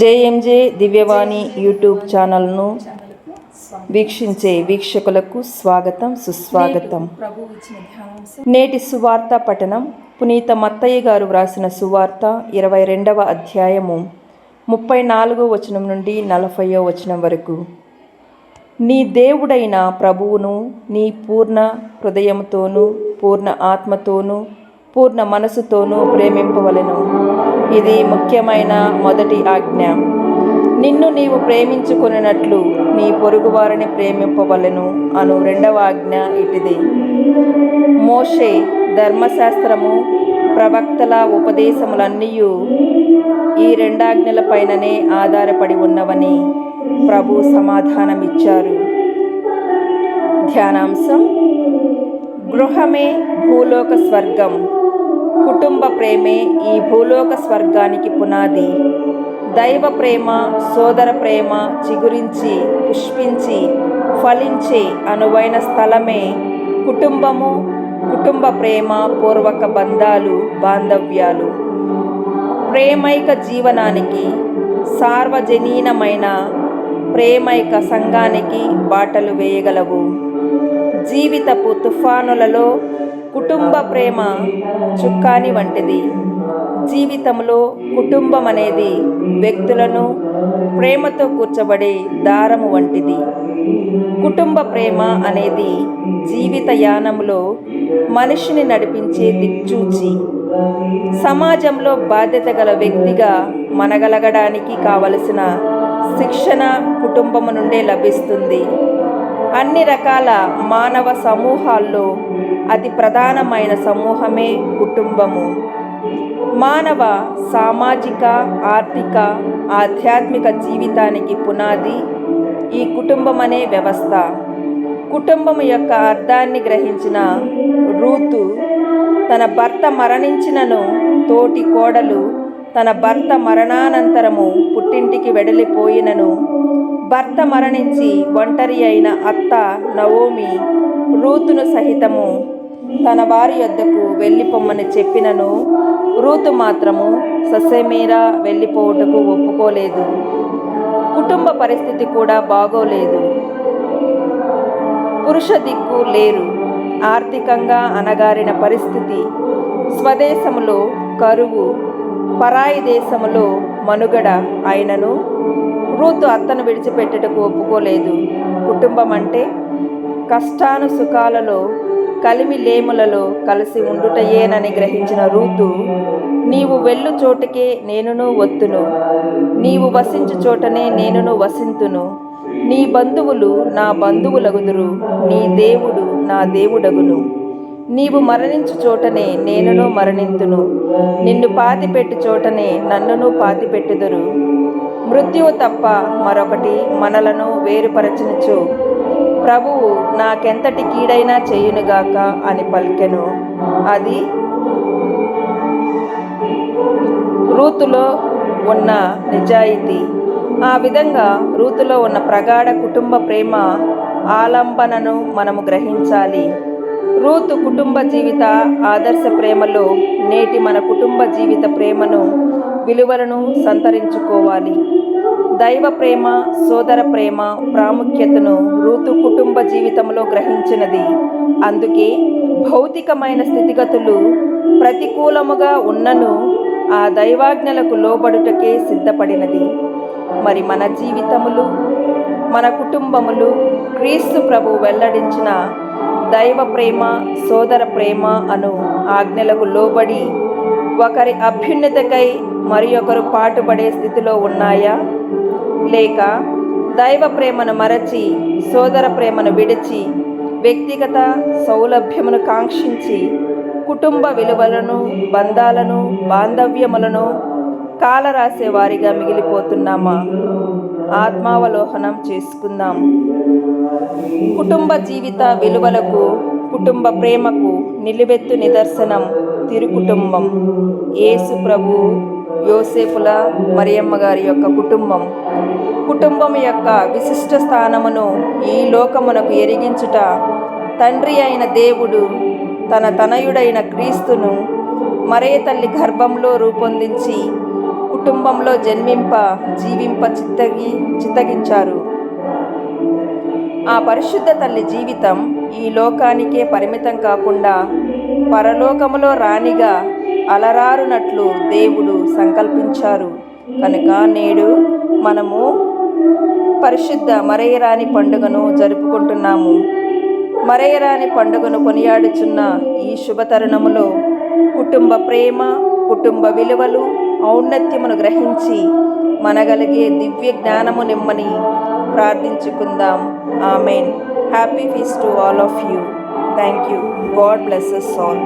JMJ దివ్యవాణి YouTube ఛానల్ను వీక్షించే వీక్షకులకు స్వాగతం సుస్వాగతం. నేటి సువార్త పఠనం పునీత మత్తయ్య గారు వ్రాసిన సువార్త ఇరవై రెండవ అధ్యాయము ముప్పై నాలుగో వచనం నుండి నలభయో వచనం వరకు. నీ దేవుడైన ప్రభువును నీ పూర్ణ హృదయంతోనూ పూర్ణ ఆత్మతోనూ పూర్ణ మనసుతోనూ ప్రేమింపవలెను. ఇది ముఖ్యమైన మొదటి ఆజ్ఞ. నిన్ను నీవు ప్రేమించుకున్నట్లు నీ పొరుగువారిని ప్రేమింపవలెను అను రెండవ ఆజ్ఞ ఇటిది. మోషే ధర్మశాస్త్రము ప్రవక్తల ఉపదేశములన్నీ ఈ రెండాజ్ఞలపైననే ఆధారపడి ఉన్నవని ప్రభు సమాధానమిచ్చారు. ధ్యానాంశం గృహమే భూలోక స్వర్గం. కుటుంబ ప్రేమే ఈ భూలోక స్వర్గానికి పునాది. దైవ ప్రేమ సోదర ప్రేమ చిగురించి పుష్పించి ఫలించే అనువైన స్థలమే కుటుంబము కుటుంబ ప్రేమ పూర్వక బంధాలు బాంధవ్యాలు. ప్రేమైక జీవనానికి సార్వజనీనమైన ప్రేమైక సంఘానికి బాటలు వేయగలవు. జీవితపు తుఫానులలో కుటుంబ ప్రేమ చుక్కాని వంటిది. జీవితంలో కుటుంబం అనేది వ్యక్తులను ప్రేమతో కూర్చబడే దారము వంటిది. కుటుంబ ప్రేమ అనేది జీవిత యానంలో మనిషిని నడిపించే దిక్చూచి. సమాజంలో బాధ్యత గల వ్యక్తిగా మనగలగడానికి కావలసిన శిక్షణ కుటుంబము నుండే లభిస్తుంది. అన్ని రకాల మానవ సమూహాల్లో అతి ప్రధానమైన సమూహమే కుటుంబము. మానవ సామాజిక ఆర్థిక ఆధ్యాత్మిక జీవితానికి పునాది ఈ కుటుంబం అనే వ్యవస్థ. కుటుంబం యొక్క అర్థాన్ని గ్రహించిన రూతు తన భర్త మరణించినను తోటి కోడలు తన భర్త మరణానంతరము పుట్టింటికి వెడలిపోయినను భర్త మరణించి ఒంటరి అయిన అత్త నవోమి రూతును సహితము తన వారి యొద్దకు వెళ్ళిపోమ్మని చెప్పినను. రూతు మాత్రము ససేమీరా వెళ్ళిపోవుటకు ఒప్పుకోలేదు. కుటుంబ పరిస్థితి కూడా బాగోలేదు. పురుష దిక్కు లేరు. ఆర్థికంగా అనగారిన పరిస్థితి. స్వదేశములో కరువు పరాయి దేశములో మనుగడ అయినను. రూతు అత్తను విడిచిపెట్టుటకు ఒప్పుకోలేదు. కుటుంబం అంటే కష్టాను సుఖాలలో కలిమి లేములలో కలిసి ఉండుటయేనని గ్రహించిన రూతు నీవు వెళ్ళు చోటుకే నేనును వత్తును. నీవు వసించు చోటనే నేనును వసింతును. నీ బంధువులు నా బంధువులగుదురు నీ దేవుడు నా దేవుడగును. నీవు మరణించు చోటనే నేనును మరణింతును. నిన్ను పాతిపెట్టు చోటనే నన్నును పాతిపెట్టుదురు. మృత్యువు తప్ప మరొకటి మనలను వేరుపరచనుచు. ప్రభువు నాకెంతటి కీడైనా చేయునుగాక అని పలికెను. అది రూతులో ఉన్న నిజాయితీ. ఆ విధంగా రూతులో ఉన్న ప్రగాఢ కుటుంబ ప్రేమ ఆలంబనను మనము గ్రహించాలి. రూతు కుటుంబ జీవిత ఆదర్శ ప్రేమలో నేటి మన కుటుంబ జీవిత ప్రేమను విలువలను సంతరించుకోవాలి. దైవ ప్రేమ సోదర ప్రేమ ప్రాముఖ్యతను రూతు కుటుంబ జీవితంలో గ్రహించినది. అందుకే భౌతికమైన స్థితిగతులు ప్రతికూలముగా ఉన్నను ఆ దైవాజ్ఞలకు లోబడుటకే సిద్ధపడినది. మరి మన జీవితములు మన కుటుంబములు క్రీస్తు ప్రభు వెల్లడించిన దైవ ప్రేమ సోదర ప్రేమ అను ఆజ్ఞలకు లోబడి ఒకరి అభ్యున్నతకై మరి ఒకరు పాటుపడే స్థితిలో ఉన్నాయా? లేక దైవ ప్రేమను మరచి సోదర ప్రేమను విడిచి వ్యక్తిగత సౌలభ్యమును కాంక్షించి కుటుంబ విలువలను బంధాలను బాంధవ్యములను కాలరాసేవారిగా మిగిలిపోతున్నామా? ఆత్మావలోహనం చేసుకుందాం. కుటుంబ జీవిత విలువలకు కుటుంబ ప్రేమకు నిలువెత్తు నిదర్శనం. తిరు కుటుంబం యేసు ప్రభు యోసేపుల మరియమ్మ గారి యొక్క కుటుంబం. కుటుంబం యొక్క విశిష్ట స్థానమును ఈ లోకమునకు ఎరిగించుట తండ్రి అయిన దేవుడు తన తనయుడైన క్రీస్తును మరే తల్లి గర్భంలో రూపొందించి కుటుంబంలో జన్మింప జీవింప చిత్తగి చిత్తగించారు. ఆ పరిశుద్ధ తల్లి జీవితం ఈ లోకానికే పరిమితం కాకుండా పరలోకములో రాణిగా అలరారునట్లు దేవుడు సంకల్పించారు. కనుక నేడు మనము పరిశుద్ధ మరయరాని పండుగను జరుపుకుంటున్నాము. మరయరాని పండుగను కొనియాడుచున్న ఈ శుభతరుణములో కుటుంబ ప్రేమ కుటుంబ విలువలు ఔన్నత్యమును గ్రహించి మనగలిగే దివ్య జ్ఞానము నిమ్మని ప్రార్థించుకుందాం. Amen. Happy feast to all of you. Thank you God blesses all